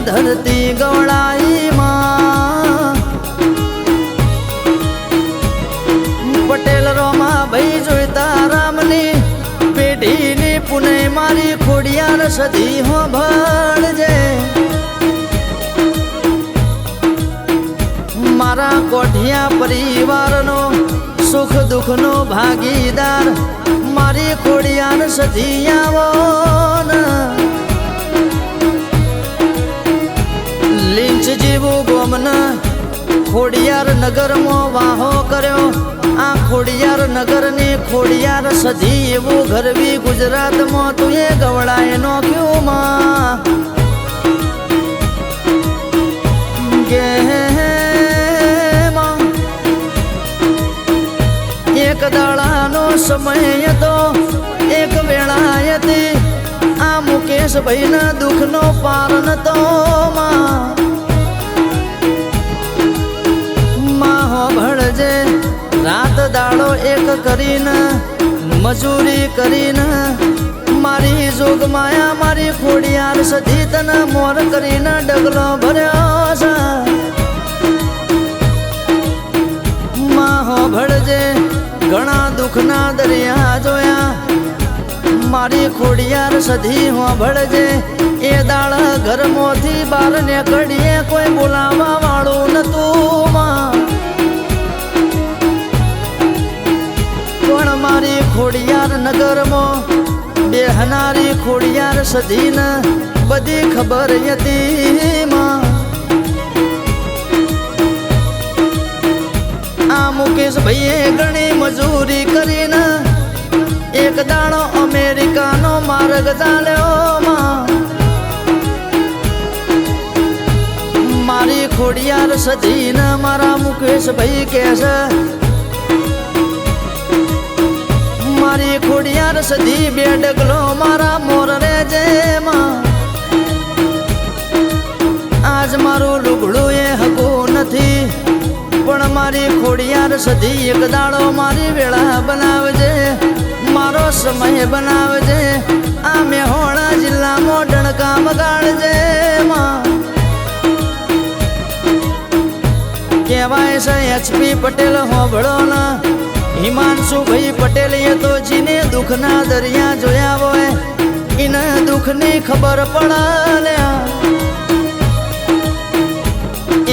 ધરતી ગવળાઈ માં પટેલ રોમા ભાઈ જોઈતા રામની પેઢીની પુને મારી ખોડિયાર સધી હો ભણજે મારા કોઠિયા પરિવારનો સુખ દુઃખનો ભાગીદાર મારી ખોડિયાર સધી આવો ને. જેવું ગોમના ખોડિયાર નગરમાં વાહો કર્યો. આ ખોડિયાર નગરની ખોડિયાર સધી એવું ગરવી ગુજરાતમાં તું એ ગવડાય નોખ્યું માં? ગેમાં એક દાડાનો સમય હતો એક વેળા હતી આ મુકેશ ભાઈના દુઃખનો પાર નતો માં. માહો રાત દાડો એક કરીને, મજૂરી કરીને, મારી જોગ માયા, મારી ખોડિયાર સધી તને મોર કરીને ડગલો ભર્યો છે. માહો ભળજે ઘણા દુઃખના દરિયા જોયા, મારી ખોડિયાર સધી હો ભળજે એ દાળ ઘરમાંથી બહાર નીકળીએ, કોઈ બોલાવા વાળું નતું માં. ખોડિયાર નગરમાં બેહનારી ખોડિયાર સધીને બધી ખબર હતી આ મુકેશ ભાઈએ ઘણી મજૂરી કરીને એક દાણો અમેરિકાનો માર્ગ ચાલ્યો મારી ખોડિયાર સધીને મારા મુકેશ ભાઈ કહે મારી ખોડિયાર સધી બે ડગલો મારા મોર રે જે આજ મારું લુગડું એ હકું નથી, પણ મારી ખોડિયાર સધી એક દાડો મારી વેળા બનાવજે, મારો સમય બનાવજે, આ મેહોણા જિલ્લામાં ડણકા બગાડજે માં. કહેવાય છે એચપી પટેલ હોભળો ના હિમાંશુ ભાઈ પટેલ એ તો જીને દુઃખના દરિયા જોયા હોય. એને દુઃખની ખબર પડ્યા.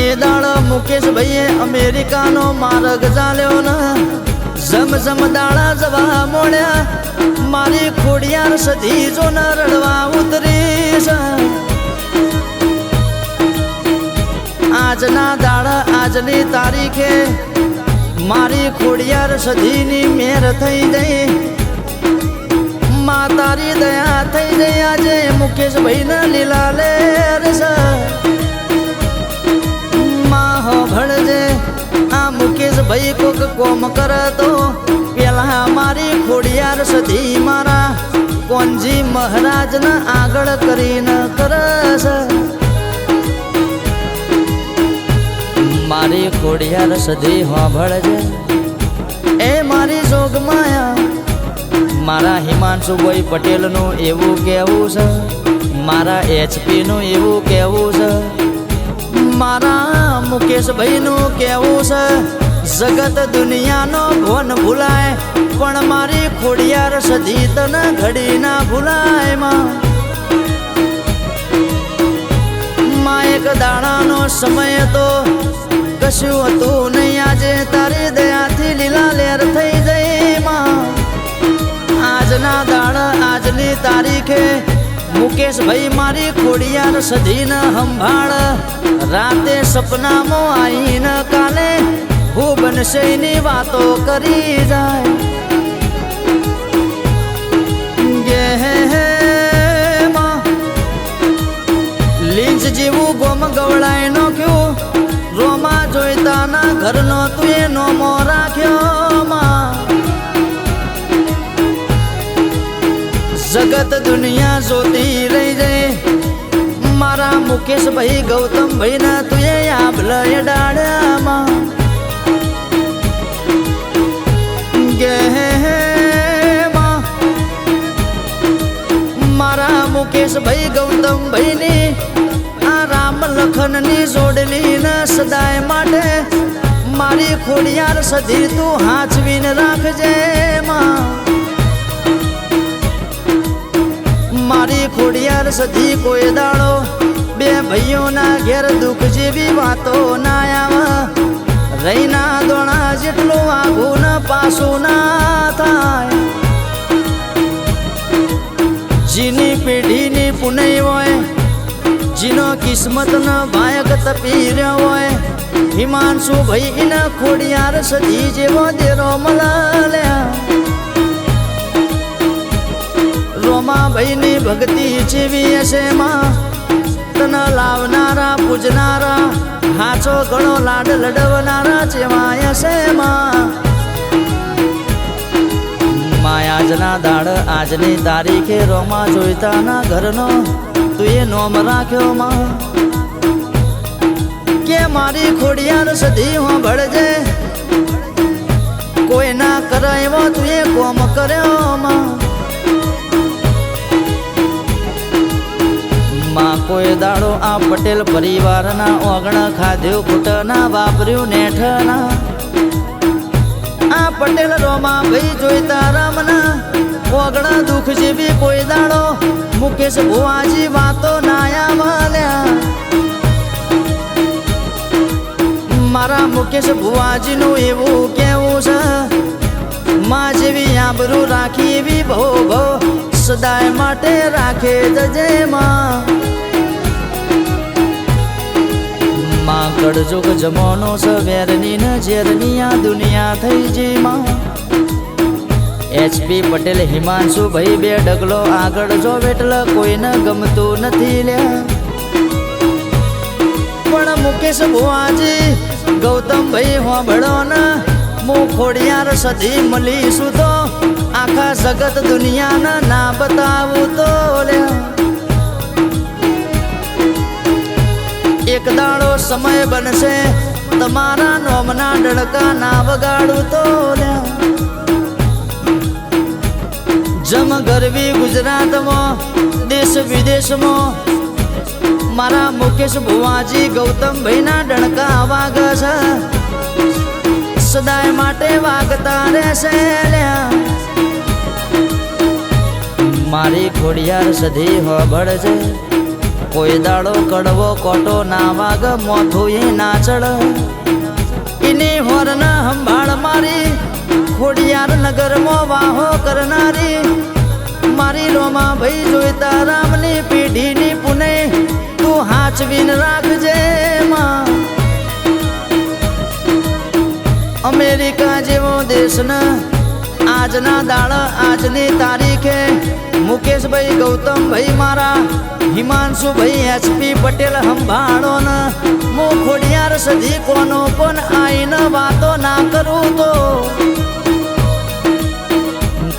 એ દાળ મુકેશભાઈએ અમેરિકાનો માર્ગ ચાલ્યો ને. જમ જમ દાળા જવા મોડ્યા મારી ખોડિયાર સધી જો ન રડવા ઉતરી છે આજના દાડા આજની તારીખે મારી ખોડિયાર સધીની મેર થઈ ગઈ. મા તારી દયા થઈ ગઈ આજે મુકેશભાઈ ના લીલા લે માં હો ભળજે આ મુકેશભાઈ કોક કોમ કરે તો પેલા મારી ખોડિયાર સધી મારા. કોનજી મહારાજને આગળ કરીને કરે મારી ખોડિયાર સધી હોભળજે. એ મારી જોગ માયા, મારા હિમાંશુભાઈ પટેલનું એવું કહેવું છે. મારા એચપીનું એવું કહેવું છે. મારા મુકેશભાઈનું કહેવું છે. જગત દુનિયાનો ભોન ભૂલાય, પણ મારી ખોડિયાર સધી તને ઘડી ના ભૂલાયમાં. માં એક દાણાનો સમય તો કશું હતું નહીં. આજે તારી દયાથી લીલા લેર થઈ જઈ માં. આજના દાડા આજની તારીખે મુકેશભાઈ મારી ખોડિયાર સધીને સંભાળ. રાતે સપનામાં આવીને કાલે હું બનશે વાતો કરી જાય. ઘરનો નો મો રાખ્યો જગત દુનિયા જોતી રહી જાય મારા મુકેશભાઈ ગૌતમભાઈ ના તું એ આભલય ડાળ્યામાં મારા મુકેશભાઈ ગૌતમભાઈ ની આ રામ લખનની જોડલી ન સદાય માટે મારી ખોડિયાર સધી તું હાચવીને રાખજે મારી ખોડિયાર સધી કોઈ દાડો બે ભાઈઓના ઘેર દુઃખ જેવી વાતો ના આવે. રહીના દોણા જેટલું આગુ ન પાછું ના થાય. જીની પેઢીની પુનઈ હોય, જીનો કિસ્મત ન ભાયક તપી રહ્યો હોય. હિમાંશુ ભાઈ ના ખોડિયાર સધી જેવો દે રોમલાલ્યા રોમા ભાઈ ની ભક્તિ જેવી હશે માં. તન લાવનારા, પૂજનારા હાચો ઘણો લાડ લડવનારા જેવાય હશે માં. આજના દાડ આજની તારીખે રોમા જોઈતાના ઘરનો. તું એ નોમ રાખ્યો માં. કે મારી ખોડિયાર સધી હું ભળજે કોઈ ના કરે એવો એ કોમ કર્યો માં કોઈ દાડો આ પટેલ પરિવારના ઓગણ ખાધ્યું કુટના વાપર્યું નેઠના. આ પટેલ રોમા ભાઈ જોઈતા રામના. ઓગણ દુઃખ જેવી કોઈ દાડો મુકેશ ભુવાજી વાતો નાયા માલ્યા મુકેશ ભુવાજીનું એવું કેવું છે, માં જેવી આબરૂ રાખી એવી ભો ભો સદાય માટે રાખે જજે માં. માં કડજોગ જમોનો સવેરની ને ઝેરની આ દુનિયા થઈ જી માં. એચપી પટેલ હિમાંશુ ભાઈ બે ડગલો આગળ જો એટલે કોઈને ગમતું નથી લ્યા. પણ મુકેશ ભુવાજી, ગૌતમભાઈ હોબળો ને હું ખોડિયાર સધી મળીશું તો આખા જગત દુનિયાને ના બતાવું તો એક દાડો સમય બનશે, તમારા નોમના ડડકા ના વગાડું તો જમ ગરવી ગુજરાતમાં, દેશ વિદેશમાં મારા મુકેશ ભુવાજી ગૌતમભાઈના ડણકા વાગ છે. સદાય માટે વાગતા રહેશે મારી ખોડિયાર સધી હોભળ છે. કોઈ દાડો કડવો કોટો ના વાગ મોથું એ ના ચડ એની હોરના સંભાળ મારી ખોડિયાર નગરમાં વાહો કરનારી. મારી રોમા ભાઈ જોઈતા રામની પેઢીની પુને તું હાચવીને રાખજે અમેરિકા જેવો દેશના આજના દાળ આજની તારીખે મુકેશભાઈ ગૌતમભાઈ મારા હિમાંશુભાઈ એચપી પટેલ સંભાળો ન હું ખોડિયાર સધી કોનો પણ આઈને વાતો ના કરું તો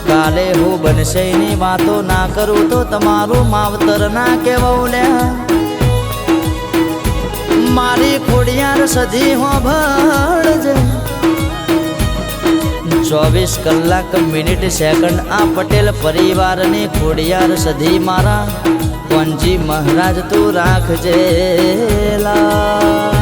કાલે હું બનશે ની વાતો ના કરું તો તમારું માવતર ના કેવું લે મારી ખોડિયાર સધી હો ભળજે ચોવીસ કલાક, મિનિટ, સેકન્ડ આ પટેલ પરિવારની ખોડિયાર સધી મારા. પંજી મહારાજ તું રાખજે લા.